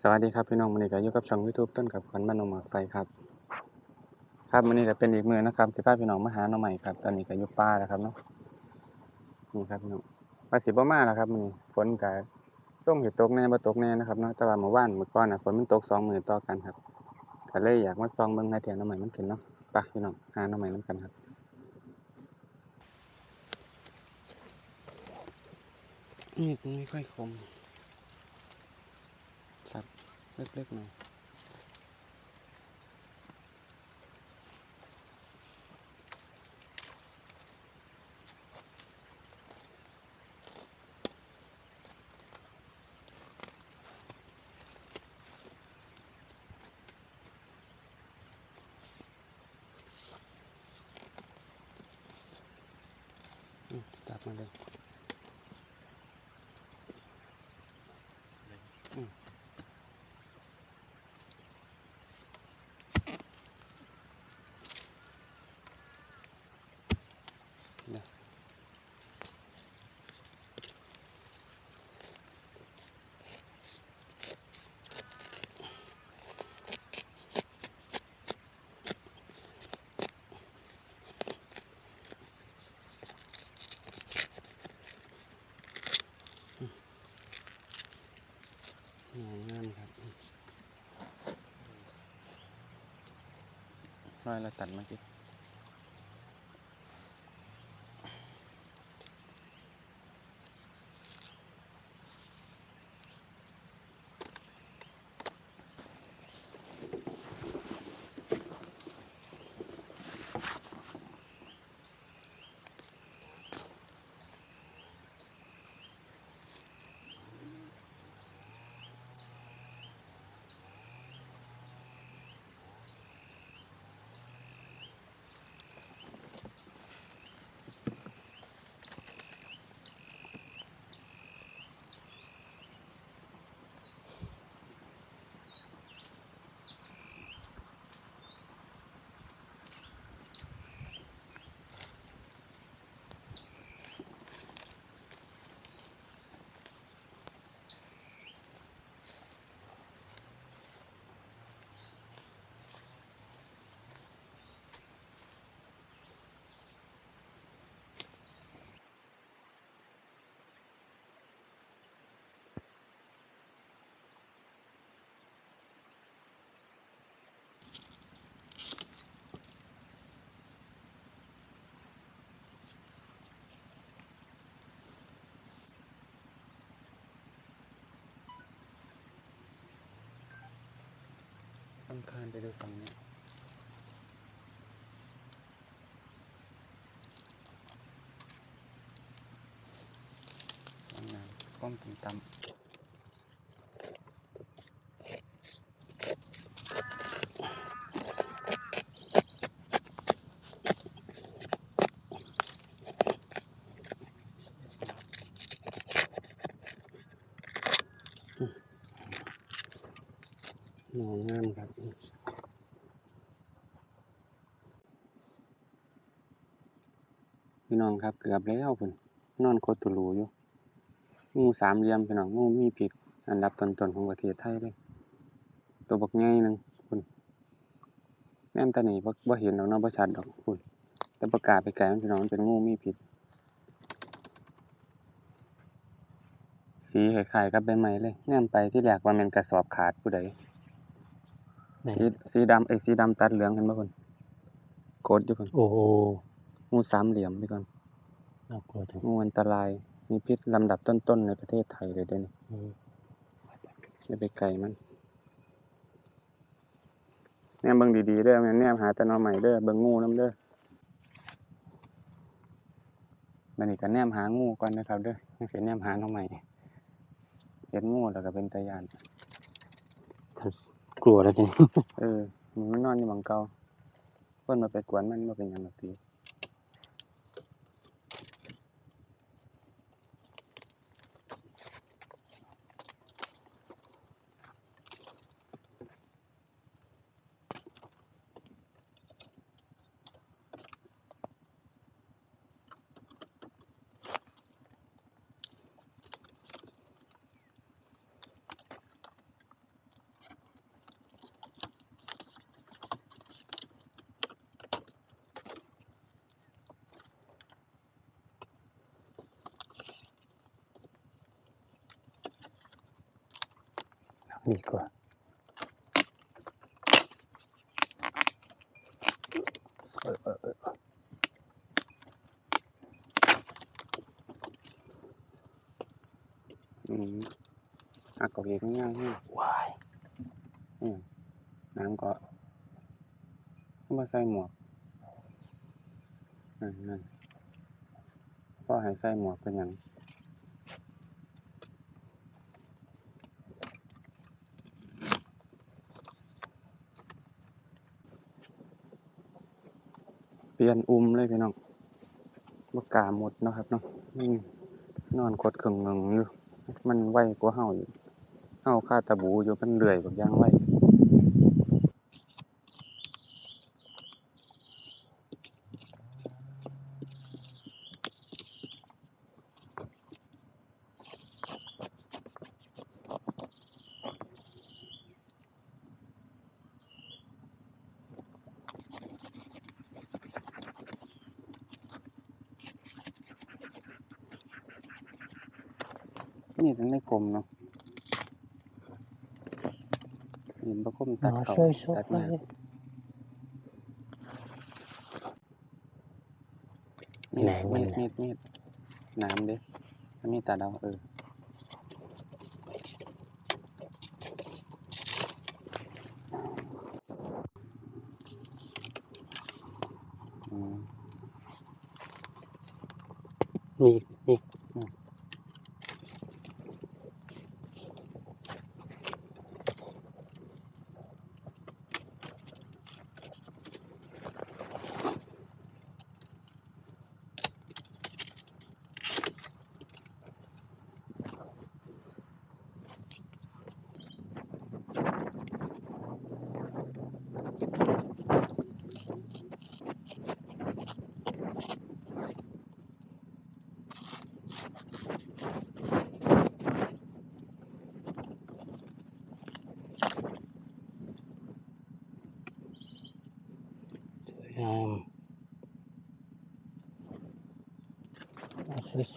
สวัสดีครับพี่น้องวันนี้ก็อยู่กับช่อง YouTube ต้นกับขวัญบ้านนองหมากไฟครับ ครับวันนี้ก็เป็นอีกมือนะครับที่พาพี่น้องมาหาหน่อใหม่ครับ ตอนนี้ก็อยู่ป่าแล้วครับเนาะนี่ครับพี่น้องภาษีบ่มาแล้วครับมื้อนี้ฝนก็ส่งสิตกแน่บ่ตกแน่นะครับเนาะแต่ว่าเมื่อวานเมื่อก่อนน่ะฝนมันตกสองมื้อต่อกันครับก็เลยอยากมาส่องเบิ่งให้เถียงหน่อใหม่มันขึ้นเนาะไปพี่น้องหาหน่อใหม่นํกันครับมีดมันไม่ค่อยคม ล็กๆหน่อยจับมาเลย งามงานครับน้อยเราตัดมากี้ ต้องคานไปดูฝั่งนี้ฝั่งนั้นก้มต่ำต่ำหนองงามครับ พี่น้องครับ เกือบแล้วพุ่นนอนโคตรตุลูอยู่งูสามเหลี่ยมพี่น้องงูมีพิษอันดับต้นๆของประเทศไทยเลย ตัวบักใหญ่หนึงพุ่นแม่นตานี่บ่บ่เห็นดอกเนาะบ่ชัดดอกพุ่นแต่ประกาศไปไกลมันพี่น้องมันเป็นงูมีพิษสีคล้ายๆกับใบไม้เลยแนมไปที่แรกว่าแม่นกระสอบขาดผู้ใดไหนสีสีดำไอ้ยสีดำตัดเหลืองเห็นบ่พุ่นกดอยู่พุ่นโอ้โห งูสามเหลี่ยมไปก่อนน่ากลัวจังงูอันตราย มีพิษลำดับต้นๆในประเทศไทยเลยเด้นี่อืมอย่าไปไกลมันแนมเบิ่งดีๆเด้อแม่นแนมหาแต่หนอใหม่เด้อเบิ่งงูนํเด้อบัดนี้ก็แนมหางูก่อนนะครับเด้อจังสิแนมหาหนอใหม่เห็นงูแล้วก็เป็นตาย่านฉันกลัวแล้วจริงเออมันนอนอยู่หม่องเก่าเพิ่นมาไปกวนมันบ่เป็นหยังดอกติ ดีกว่าเออเออเอออืมอักกอกอีกง่ายๆนี่วายอืมน้ำก็มาใส่หมวกนั่นนั่นพ่อให้ใส่หมวกเป็นหยังเปลี่ย นอุ้มเลยพี่น้องบกกาหมดนะครับเนาะอืมนอนกดเครื่องงงอยู่ มันไวกว่าเห่าอยู่เฮาคาตะบูอยู่มันเลื่อยบักอย่างไว นี่ทั้งในกลมเนาะเห็นประคมตัดมาเขาช่วยช่วย ตัด ไป มามี ไหน ด มัน มีด น่ะ มีดมีดน้ำเด้ถ้ามีดตัดเอาเอออืม มีมี สวยงาม มาส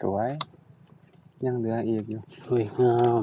สวย ยังเหลืออีกอยู่สวยงาม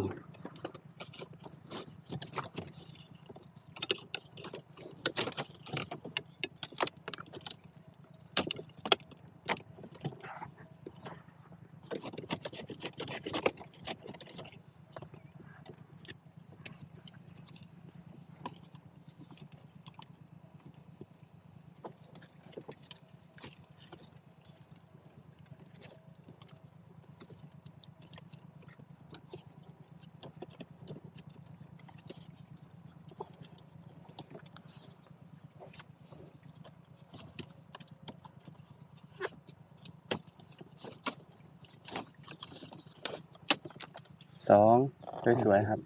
สองสวยๆครับ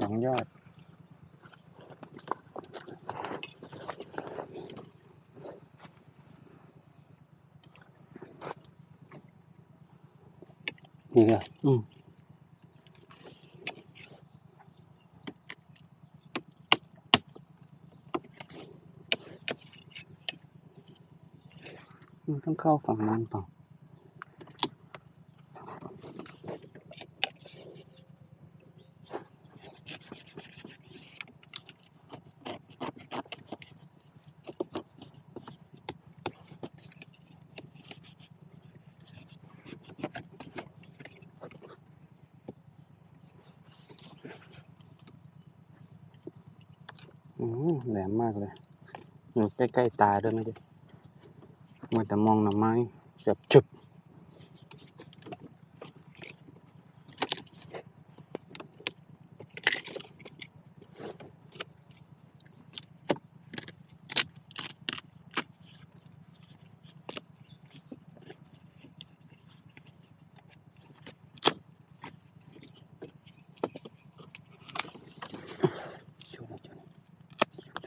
สองยอด นี่ก็อืมมันต้องเข้าฝั่งนั้นเปล่า อืมแหลมมากเลยอยู่ใกล้ๆตาด้วยไม่ได้มัวแต่มองหน่อไม้เสียบจุบ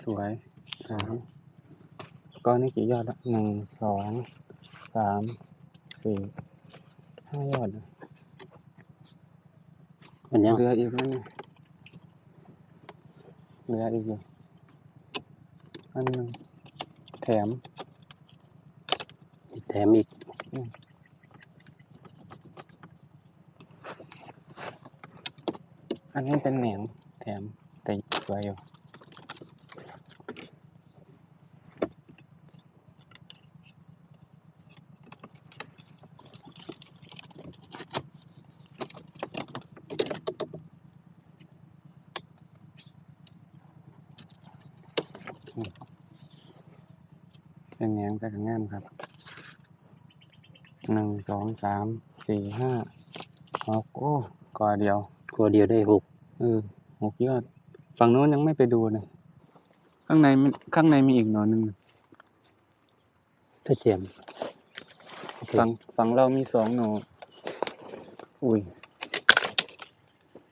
สวยสาม ก้อนนี้กี่ยอดละหนึ่งสองสามสี่ห้ายอดนะมันยังเหลืออีกไหมเนี่ยเหลืออีกอยู่อันหนึ่งแถม แถมอีกอันนี้เป็นแหนงแถมแต่สวยอยู่ เป็นแหนงแต่ก็งามครับหนึ่งสองสามสี่ห้าหกโอ้กอเดียวตัวเดียวได้หกเออหกยอด ฝั่งโน้นยังไม่ไปดูเลยข้างในมันข้างในมีอีกหนอนหนึ่งถ้าเสียมโอเคฝั่งฝั่งเรามีสองหนออุ้ย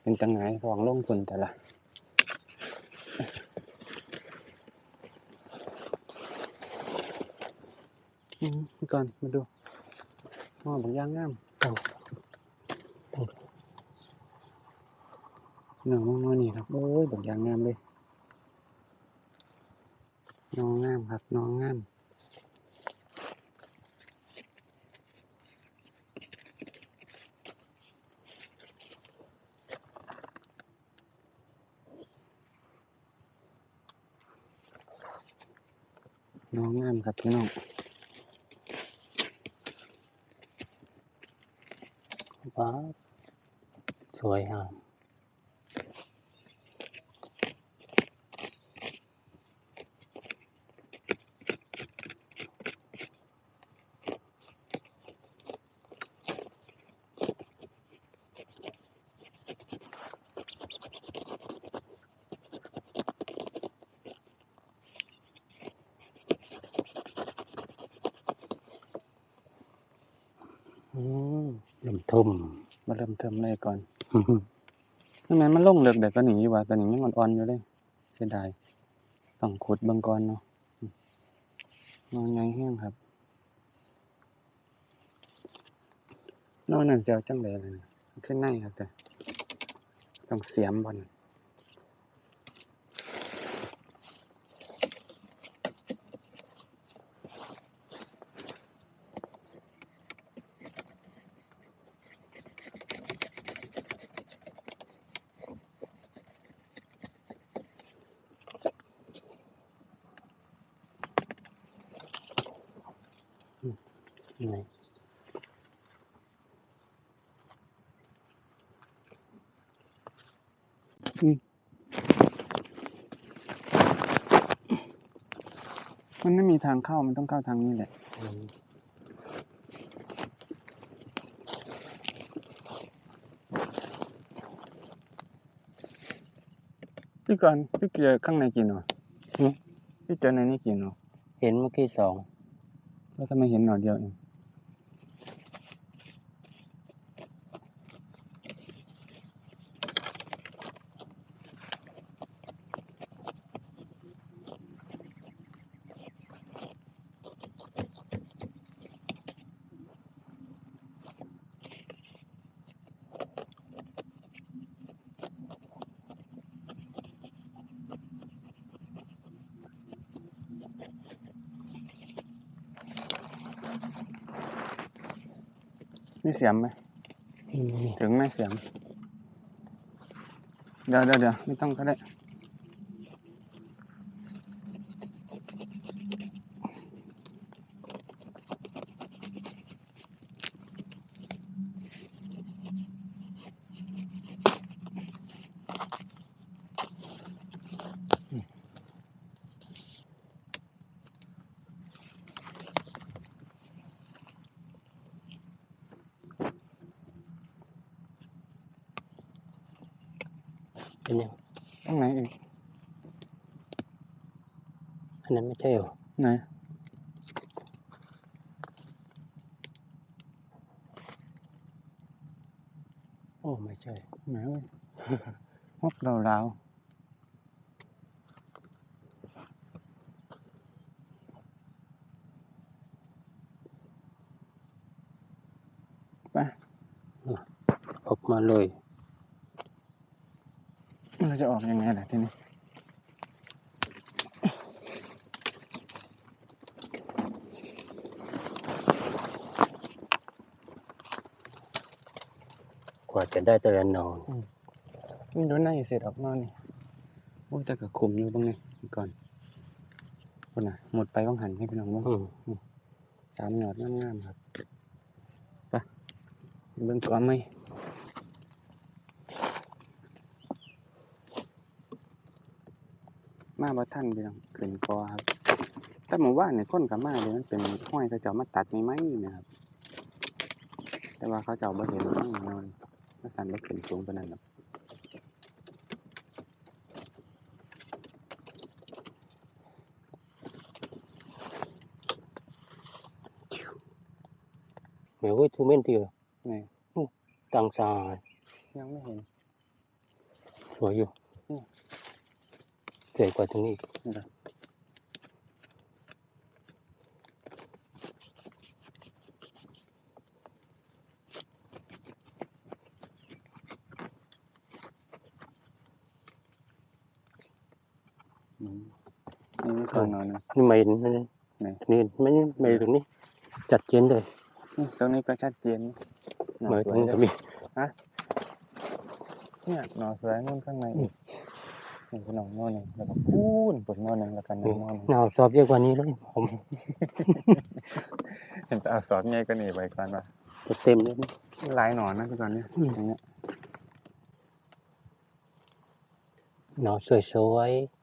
เป็นจังไงฟองลงทุนแต่ละอืมนี่ ก่อน มาดูอ๋อบางย่างงามต้องหนึ่งน้อยนี่ครับ โอ้ยบางย่างงามเลยน้องงามครับน้องงามน้องงามครับพี่น้อง ว้าบสวยงาม อืม ลำทุ่มมาเริ่มเทิมเลยก่อนทำไมมันลงเลือกแบบตัวนี้อยู่วะตัวนี้ยังอ่อนๆอยู่เลยเสียดายต้องขุดเบางก่อนเนาะอืมนอนไงแห้งครับ นอนนั่นเจ้าจังเลยเลยนะขึ้นในครับแต่ต้องเสียมบอล 嗯ไหนมันไม่มีทางเข้ามันต้องเข้าทางนี้แหละอืมพี่ก่อนพี่เจอข้างในกี่หนอหึพี่เจอในนี้กี่หนอเห็นเมื่อกี้สองแล้วทำไมเห็นหนอเดียวเอง มีเสียมไหมนี่นี่ถึงไหมเสียม เดี๋ยวเดี๋ยวเดี๋ยวไม่ต้องก็ได้ เป็นยังตรงไหนอีกอันนั้นไม่ใจะออกยังไงล่ะทีนี้กว่าจะได้แต่ละนอนมันดูน่าจะเสร็จออกนอนนี่โอ้แต่ก็คุมอยู่ตรงนี้ก่อนคนน่ะ หมดไปบ้างหันให้พี่น้องบ้างอืมสามหยอดงามๆครับไปเบิ่งก่อนไหมมา บ่ทันพี่น้องขึ้นกอครับ แต่หมู่บ้านเนี่ยคนกับมาเลยมันเป็นห้อยเขาเจ้ามาตัดไม้ๆนี่นะครับ แต่ว่าเขาเจ้าบ่เห็นห้อยนอนมาสั่นบ่ขึ้นสูงปานนั้นหรอกเหมียวไว้ทูเมนทีเหรอนี่ตังซายยังไม่เห็น สวยอยู่อืม สวยกว่าตรงนี้อีกนี่ครับอืมนี่ก่อนนอนนะนี่ไม่เห็นนะไหนนี่ไม่ไม่ตรงนี้ จัดเจนเลยนี่ตรงนี้ก็ชัดเจนหน่อเหมือนสตวรงยนี้เลก็ยมีเนี่ยหน่อสวยนู่นข้างในอีก นี่คือหน่อหน่อหนึ่งแล้วก็พูนปวดหน่อหนึ่งแล้วกันหน่อหนึ่งหนาวสอบเยอะกว่านี้เลยผมเห็นแต่เอาสอนใหญ่ก็หนีไปก่อนว่าจะเต็มเลยนะหลายหนอนนะพี่ก่อนเนี่ยอืมอย่างเงี้ยหนาวสวยๆ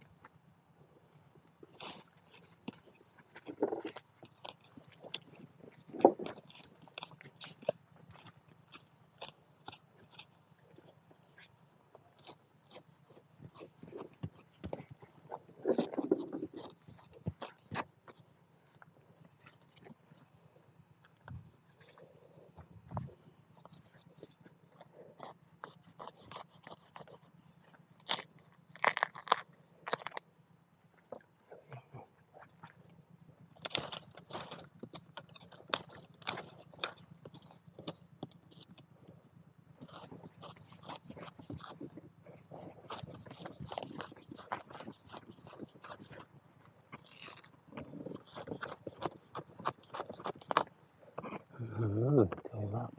อื้อหือสวยมาก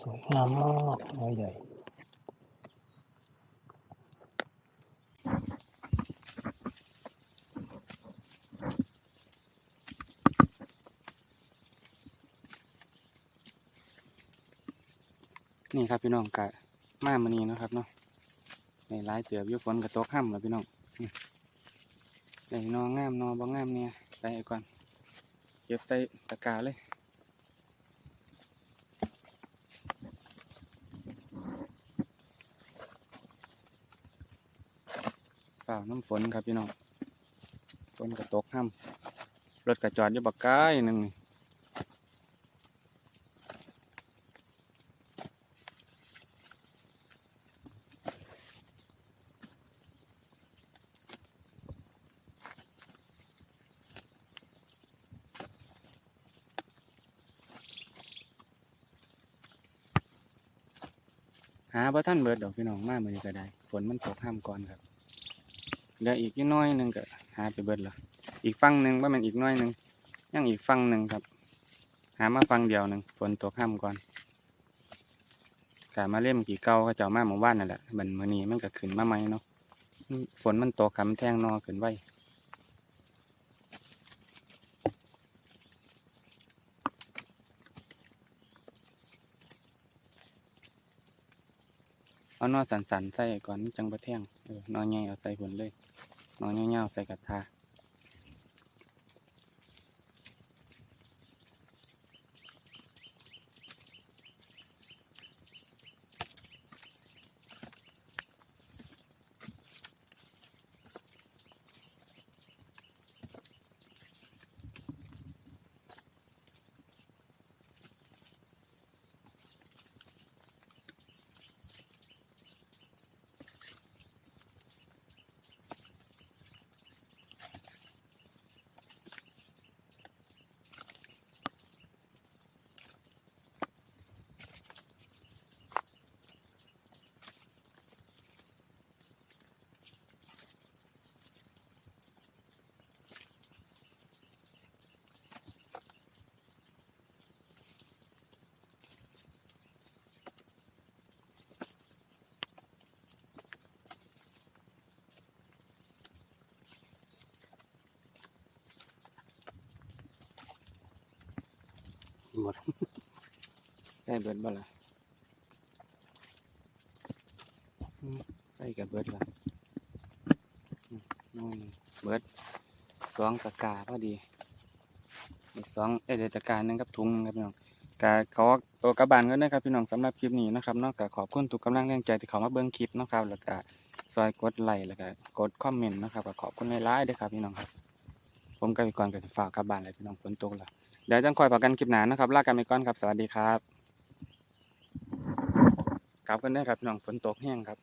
สวยงามมาก นี่ครับพี่น้องกะมามานี่เนะครับเนาะในร้ายเตือบยุฝนกระตกห้ำแล้วพี่น้องในนองามนอบ่งงามเนี่ยไปก่อนเก็บใส่ตะกร้าเลยเปล่าน้ำฝนครับพี่น้องฝนกระตกห้ำรถกระจอดอยู่บักใกล้หนึ่งนี่ หาบ่ทันเบิดดอกพี่น้องมามือก็ได้ ฝนมันตกห้ามก่อนครับเหลืออีกนิดน้อยหนึ่งก็หาไปเบิดละอีกฝั่งหนึ่งบ่แม่นอีกน้อยหนึ่งยังอีกฝั่งหนึ่งครับ หามาฝั่งเดียวหนึ่งฝนตกห้ามก่อนกะมาเล่มกี่เก่าเขาเจ้ามาหมู่บ้านนั่นแหละบัดมื้อนี้มันก็ขึ้นมาใหมเนาะฝนมันตกครับมันแท่งนอขึ้นไว้ เอานอสันสันใส่ก่อนจังบะแท่งเออนอใหญ่เอาใส่หุ่นเลยนอเงาวๆใส่กระทา หมด ได้เบิดบ่ล่ะอืมใส่กับเบิดล่ะอืมน้อยหนึ่งเบิดสองตะกร้าพอดีอีกสองเอยเดี๋ยวตะกร้าหนึงกับถุงหนึ่งครับพี่น้องกะขอตัวกระบานก็ได้ครับพี่น้องสำหรับคลิปนี้นะครับเนอกจากขอบคุณทุกกำลังแรงใจที่เขามาเบิ่งคลิปเนาะครับแล้วก็ซอยกดไลค์แล้วก็กดคอมเมนต์นะครับก็ขอบคุณหลายๆด้วยครับพี่น้องครับ ผมกับพี่กรณ์ก็สิฝากกลับบ้านเลยพี่น้องฝนตกแล้ว เดี๋ยวจังคอยพบกันคลิปหนานะครับลากันไปก่อนครับ สวัสดีครับกลับกันได้ครับพี่น้องฝนตกแห้งครับ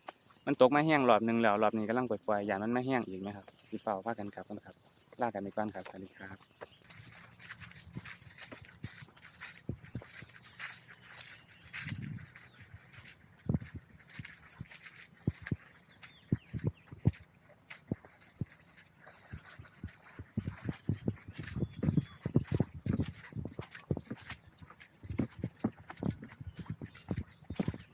มันตกมาแห้งรอบหนึ่งแล้วรอบนี้กำลังปล่อยๆอย่างมันไม่แห้งอีกไหมครับพี่เฝ้าพากันครับนะครับลากันไปก่อนครับสวัสดีครับ